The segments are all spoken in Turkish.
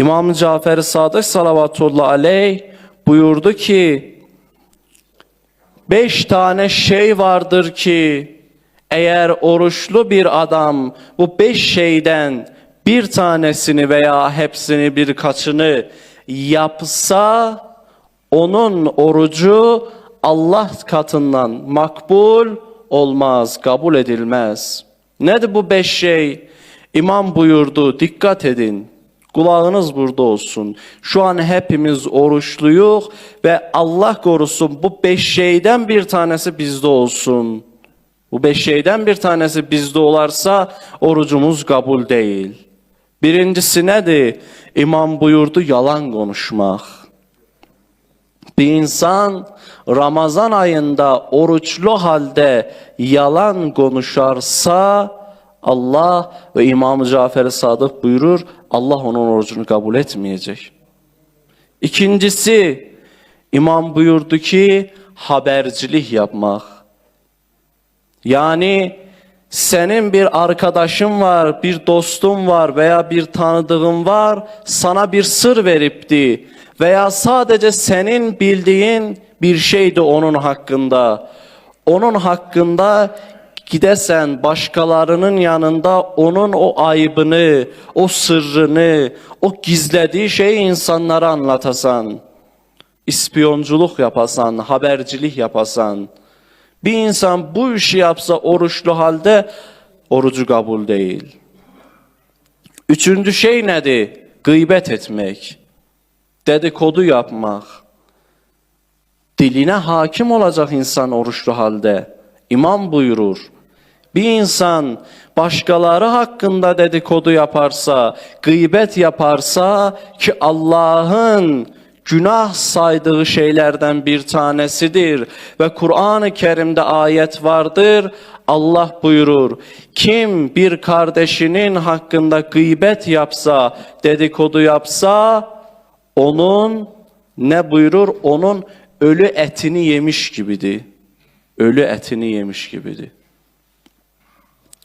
İmam Cafer Sadık salavatullah aleyh buyurdu ki Beş tane şey vardır ki eğer oruçlu bir adam bu beş şeyden bir tanesini veya hepsini birkaçını yapsa onun orucu Allah katından makbul olmaz, kabul edilmez. Nedir bu beş şey? İmam buyurdu, dikkat edin. Kulağınız burada olsun. Şu an hepimiz oruçluyuz ve Allah korusun bu beş şeyden bir tanesi bizde olsun. Bu beş şeyden bir tanesi bizde olarsa orucumuz kabul değil. Birincisi nedir? İmam buyurdu yalan konuşmak. Bir insan Ramazan ayında oruçlu halde yalan konuşarsa Allah ve İmam Cafer Sadık buyurur Allah onun orucunu kabul etmeyecek. İkincisi imam buyurdu ki habercilik yapmak. Yani senin bir arkadaşın var, bir dostun var veya bir tanıdığın var, sana bir sır veripti veya sadece senin bildiğin bir şeydi onun hakkında. Onun hakkında gidesen başkalarının yanında onun o aybını, o sırrını, o gizlediği şeyi insanlara anlatasan, ispiyonculuk yapasan, habercilik yapasan, bir insan bu işi yapsa oruçlu halde orucu kabul değil. Üçüncü şey nedir? Gıybet etmek, dedikodu yapmak. Diline hakim olacak insan oruçlu halde. İmam buyurur. Bir insan başkaları hakkında dedikodu yaparsa, gıybet yaparsa ki Allah'ın günah saydığı şeylerden bir tanesidir ve Kur'an-ı Kerim'de ayet vardır. Allah buyurur. Kim bir kardeşinin hakkında gıybet yapsa, dedikodu yapsa onun ne buyurur? Onun ölü etini yemiş gibidir. Ölü etini yemiş gibidir.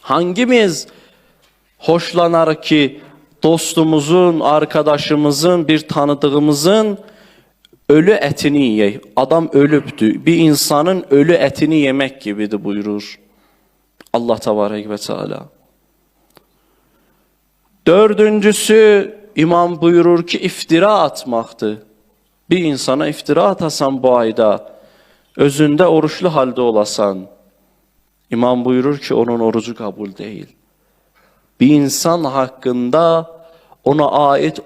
Hangimiz hoşlanar ki dostumuzun, arkadaşımızın, bir tanıdığımızın ölü etini yiyey. Adam ölüptü. Bir insanın ölü etini yemek gibidir buyurur. Allah Tebarek ve Teala. Dördüncüsü imam buyurur ki iftira atmaktı. Bir insana iftira atasan bu ayda, özünde oruçlu halde olasan, imam buyurur ki onun orucu kabul değil. Bir insan hakkında ona ait